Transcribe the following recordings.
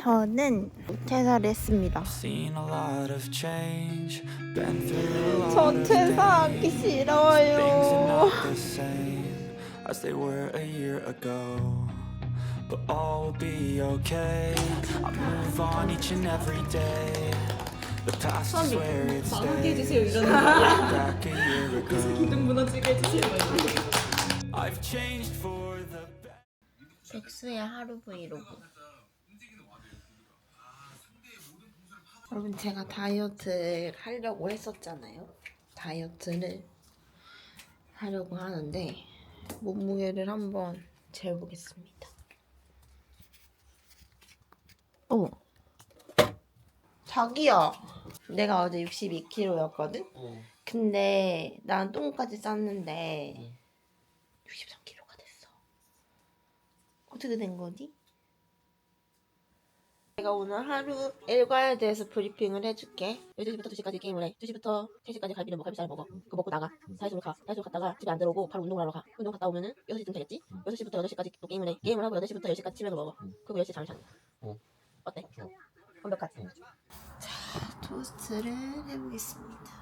저는 퇴사를 했습니다. Pain. 퇴사하기 싫어요. not the same as they were a year ago. But all will be okay. I move on each and every day. The past is where it stays. Back a year ago. I've changed for the better. 백수의 하루 브이로그. 여러분 제가 다이어트를 하려고 했었잖아요. 다이어트를 하려고 하는데 몸무게를 한번 재보겠습니다. 어. 자기야. 내가 어제 62kg였거든? 근데 난 똥까지 쌌는데 63kg가 됐어. 어떻게 된 거지? 내가 오늘 하루 일과에 대해서 브리핑을 해줄게. 12시부터 2시까지 게임을 해. 2시부터 3시까지 갈비를 먹어, 갈비살을 먹어. 그거 먹고 나가. 다이소를 가. 다이소 갔다가 집에 안 들어오고 바로 운동을 하러 가. 운동 갔다 오면은 6시쯤 되겠지? 6시부터 8시까지 또 게임을 해. 게임을 하고 8시부터 10시까지 집에서 먹어. 그리고 10시에 잠을 잔다. 어. 어때? 완벽하지? 자, 토스트를 해보겠습니다.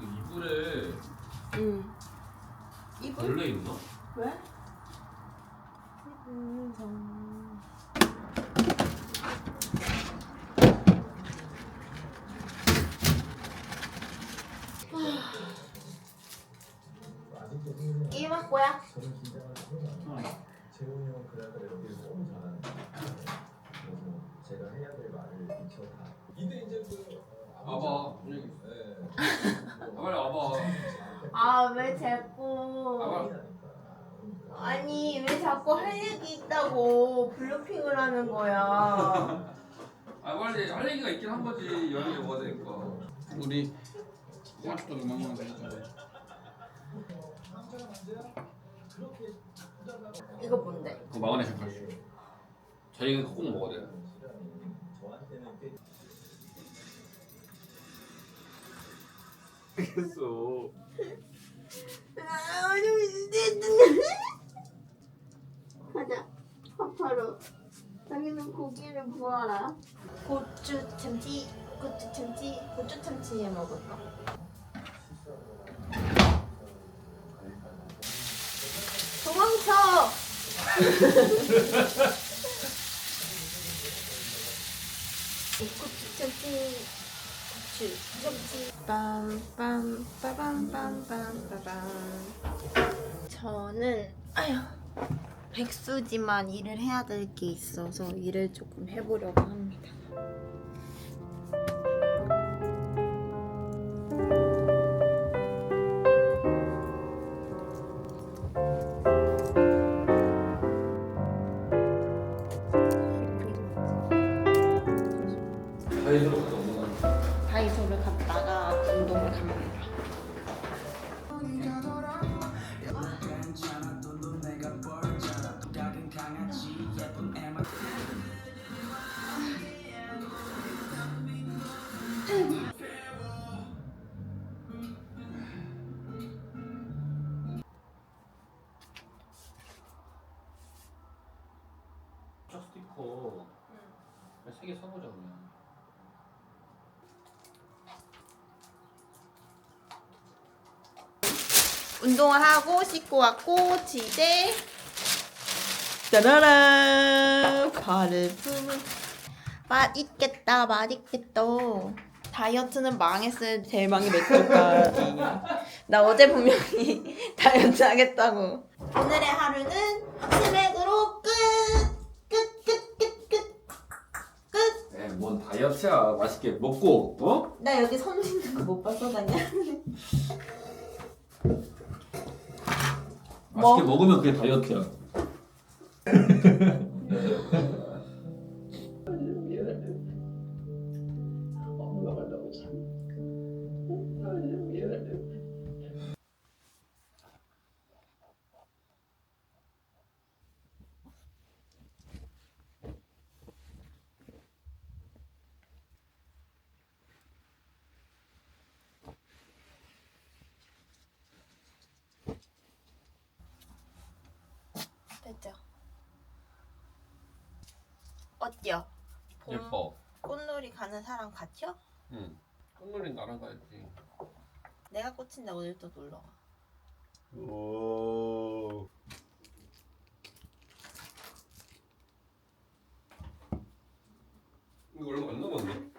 이불에 응. 이불? 벌레 있나? 왜? 게임할 거야? 재훈이 형 그날따라 연기를 너무 잘하는 거예요. 그래서 제가 해야 될 말을 미처 다. 근데 이제 그 와봐 분위기 네. 아 빨리 와봐 아 왜 자꾸 아, 아니 왜 자꾸 할 얘기 있다고 블루핑을 하는 거야? 아 빨리 할 얘기가 있긴 한 거지. 열이 먹어야 되니까? 우리 아직도 음악만 되잖아. 이거 뭔데? 그거 마그네 샤칼 저희는 꼭 먹어야 돼 알겠어. 아 가자 파파로 자기는 고기를 구워라. 고추 참치 고추 참치 고추 참치 해 먹을까? 도망쳐! 고추 참치 고추 참치. 빰빰 빠밤 빰빰 빠밤. 저는 아휴 백수지만 일을 해야 될 게 있어서 일을 조금 해보려고 합니다. 갔다 운동을 하고 씻고 왔고 지제 짜라란 발음은 맛있겠다 맛있겠다. 다이어트는 망했어요 대망의 맥주까지. 나 어제 분명히 다이어트 하겠다고. 오늘의 하루는 스낵으로 끝 끝 끝 끝 끝 끝. 에 뭔 다이어트야. 맛있게 먹고 어? 나 여기 선 있는 거 못 봤어 다냐 뭐? 맛있게 먹으면 그게 다이어트야 같죠? 봄 예뻐. 꽃놀이 가는 사람 같죠? 응. 꽃놀이 나랑 가야지. 내가 꽃인데 오늘 또 놀러 가. 오. 이거 얼마 안 남았네.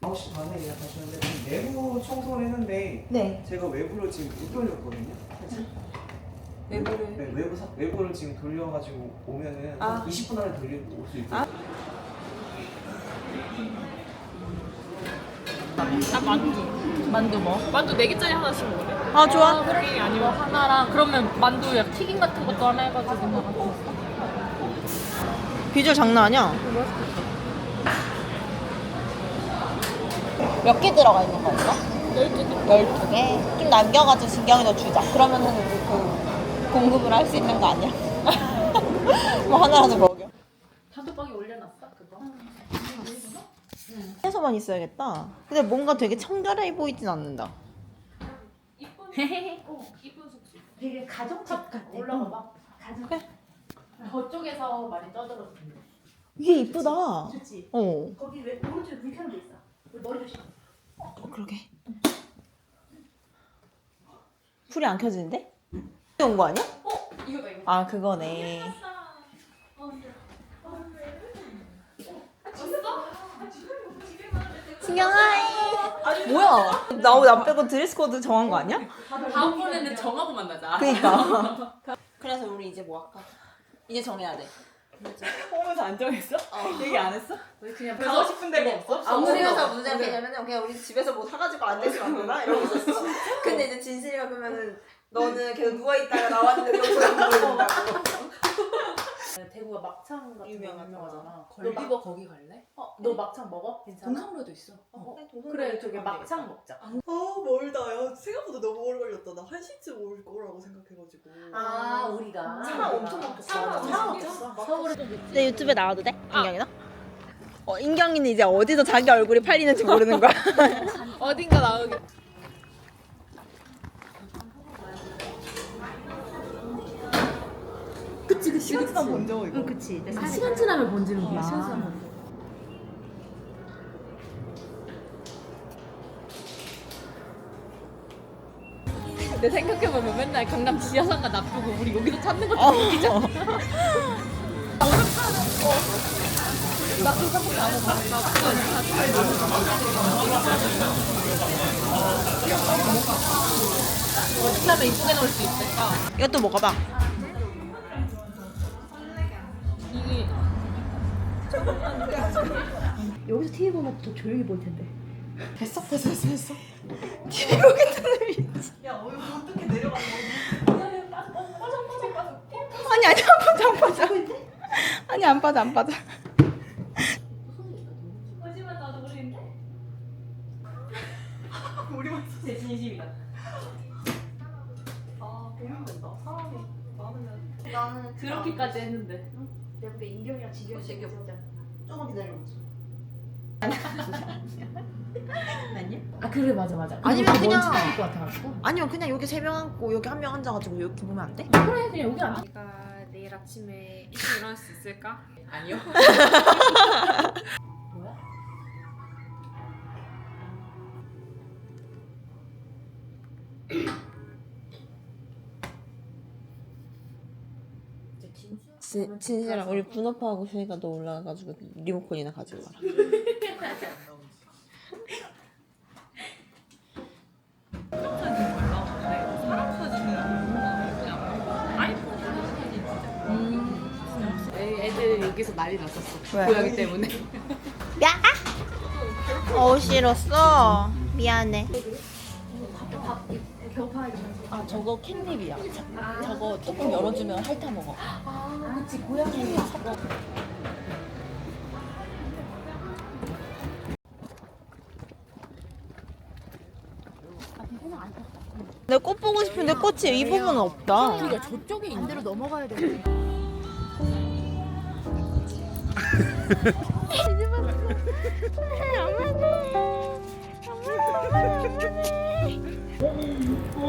9시 반에 예약하셨는데 지금 내부 청소를 했는데 네. 제가 외부를 지금 못 돌렸거든요. 외부를. 네, 외부 사, 외부를 지금 돌려가지고 오면은 아. 한 20분 안에 돌리고 올 수 있고. 아. 나 만두. 만두 뭐? 만두 4개짜리 하나씩 먹을래? 아 좋아. 그래? 아니면 하나랑 그러면 만두 약 튀김 같은 것도 하나 해가지고 먹어. 비주얼 장난 아니야. 몇 개 들어가 있는 건가? 12개. 12개? 좀 남겨가지고 진경이도 주자. 그러면은 우리 그 공급을 할 수 있는 거 아니야? 뭐 하나라도 먹여. 단톡방에 올려놨어 그거? 해서만 있어야겠다. 근데 뭔가 되게 청결해 보이진 않는다. 이쁜 어, 이쁜 숙소. 되게 가정집 같아. 올라가봐. 가정. 저쪽에서 많이 떠들었는데. 이게 이쁘다. 좋지. 어. 거기 왜 오른쪽에 불 켜는 데 있어. 우리 머리 조심. 어, 그러게. 불이 안 켜지는데? 온 거 아니야? 이거다 이거. 아 그거네. 신경하이. 뭐야? 나 나 빼고 드레스 코드 정한 거 아니야? 다음번에는 정하고 만나자. 그니까. 그래서 우리 이제 뭐 할까? 이제 정해야 돼. 홍에서 안 정했어? 얘기 안 했어? 그냥 가고 싶은 데가 없어? 아무 생각도 문제가 되냐면 그냥 우리 집에서 뭐 사가지고 안안 되나 이러고 있었어. 근데 이제 진실이가 그러면은 너는 계속 누워 있다가 나왔는데 안 보인다고. 대구가 막창 같은. 거 유명하잖아. 걸리버 거기 갈래? 어, 너 막창 먹어? 괜찮아? 동성로도 있어. 어, 그래 저기 막창 먹자. 아 멀다 야 생각보다 너무 오래 걸렸다 나 1시쯤 올 거라고 생각해가지고 아 우리가 사람 엄청. 사람 사람 엄청 많겠어. 서울에 좀내 유튜브에 나와도 돼? 인경이나? 어, 인경이는 이제 어디서 자기 얼굴이 팔리는지 모르는 거야. 어딘가 나오게. 그치 그치. 먼저 이거 그치. 내 아, 시간 지나면 번지는구나. 시간 지나면. 내 생각해보면 맨날 강남 지하상가 놔두고 우리 여기서 찾는 것도 웃기잖아. 어떻게 하면 이쁘게 넣을 수 있을까? 이것도 먹어봐. 여기서 TV 보면 더 조용히 보일 텐데. 됐어, 됐어, 됐어, 됐어. 야 어, 이거 어떻게 내려가는 아니, 아니, 안 빠져, 안 빠져. 아니, 안 빠져, 안 빠져. 거짓말 나도 모르겠네. 우리만 제 진심이다. 아 고민된다 사람이 많으면 나는 그렇게까지 했는데. 내가 볼때 인경이랑 지경이 되게 보자. 조금 기다려보자. 아니야? 아 그래 맞아 맞아. 아니면 그냥- 것 같아가지고. 아니면 그냥 여기 세 명 앉고 여기 한 명 앉아가지고 이렇게 보면 안 돼? 그래 그냥 여기 앉아. 네가 내일 아침에 일찍 일어날 수 있을까? 아니요. 진, 진실아 우리 분업하고 있으니까 너 올라가가지고 리모컨이나 가지고 가라 애들 여기서 난리 났었어. 왜? 고양이 때문에. 어지럽어 미안해 배고파. 아 저거 저, 저거 조금 열어주면 핥아 먹어 같이 고양이 섞어. 내 꽃 보고 싶은데 꽃이 이 부분은 없다. 그러니까 저쪽에 인대로 넘어가야 돼. 엄마네. 엄마네. 엄마네. 엄마네.